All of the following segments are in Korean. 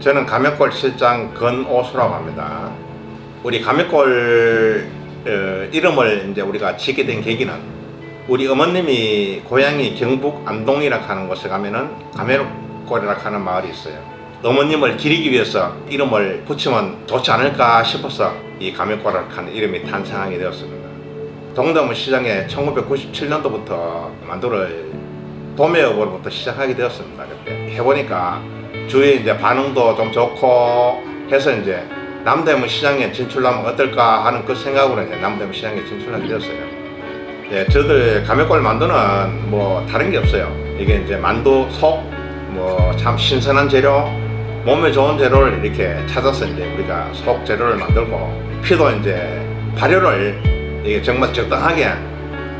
저는 감액골 실장 건오수라고 합니다. 우리 감액골 어, 이름을 이제 우리가 지게 된 계기는 우리 어머님이 고향이 경북 안동이라 하는 곳에 가면은 감액골이라 하는 마을이 있어요. 어머님을 기리기 위해서 이름을 붙이면 좋지 않을까 싶어서 이 감액골이라 하는 이름이 탄생하게 되었습니다. 동대문 시장에 1997년도부터 만두를 도매업으로부터 시작하게 되었습니다. 그때 해보니까 주위에 이제 반응도 좀 좋고 해서 이제 남대문 시장에 진출하면 어떨까 하는 그 생각으로 이제 남대문 시장에 진출하게 되었어요. 예, 저들 감액골 만두는 뭐 다른 게 없어요. 이게 이제 만두 속, 뭐 참 신선한 재료, 몸에 좋은 재료를 이렇게 찾아서 이제 우리가 속 재료를 만들고 피도 이제 발효를 이게 정말 적당하게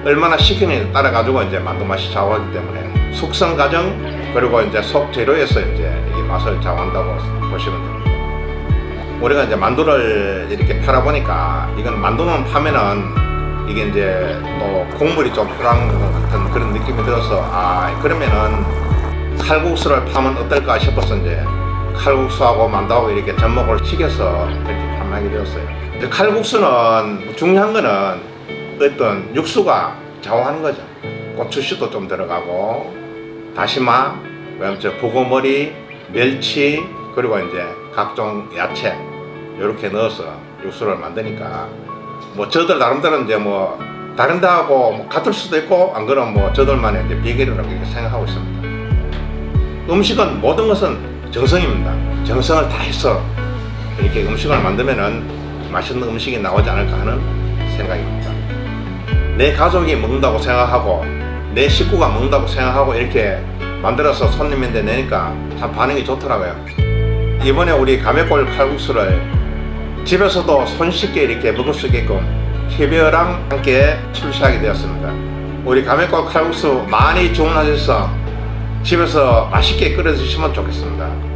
얼마나 시키느냐에 따라 가지고 이제 만두 맛이 좌우하기 때문에 숙성 과정 그리고 이제 속 재료에서 이제 이 맛을 좌우한다고 보시면 됩니다. 우리가 이제 만두를 이렇게 팔아 보니까 이건 만두는 파면은 이게 이제 또 국물이 좀 불안 것 같은 그런 느낌이 들어서 아 그러면은 칼국수를 파면 어떨까 싶어서 이제 칼국수하고 만두하고 이렇게 접목을 시켜서 이렇게 판매하게 되었어요. 이제 칼국수는 중요한 거는 어떤 육수가 좌우하는 거죠. 고추씨도 좀 들어가고 다시마, 그다음 저 보고머리, 멸치 그리고 이제 각종 야채 이렇게 넣어서 육수를 만드니까 뭐 저들 나름대로 이제 뭐 다른 데하고 뭐 같을 수도 있고 안 그러면 뭐 저들만의 이제 비결이라고 이렇게 생각하고 있습니다. 음식은 모든 것은 정성입니다. 정성을 다해서 이렇게 음식을 만들면은 맛있는 음식이 나오지 않을까 하는 생각입니다. 내 가족이 먹는다고 생각하고 내 식구가 먹는다고 생각하고 이렇게 만들어서 손님한테 내니까 참 반응이 좋더라고요. 이번에 우리 감액골 칼국수를 집에서도 손쉽게 이렇게 먹을 수 있게끔 KBO랑 함께 출시하게 되었습니다. 우리 감액골 칼국수 많이 주문하셔서 집에서 맛있게 끓여 드시면 좋겠습니다.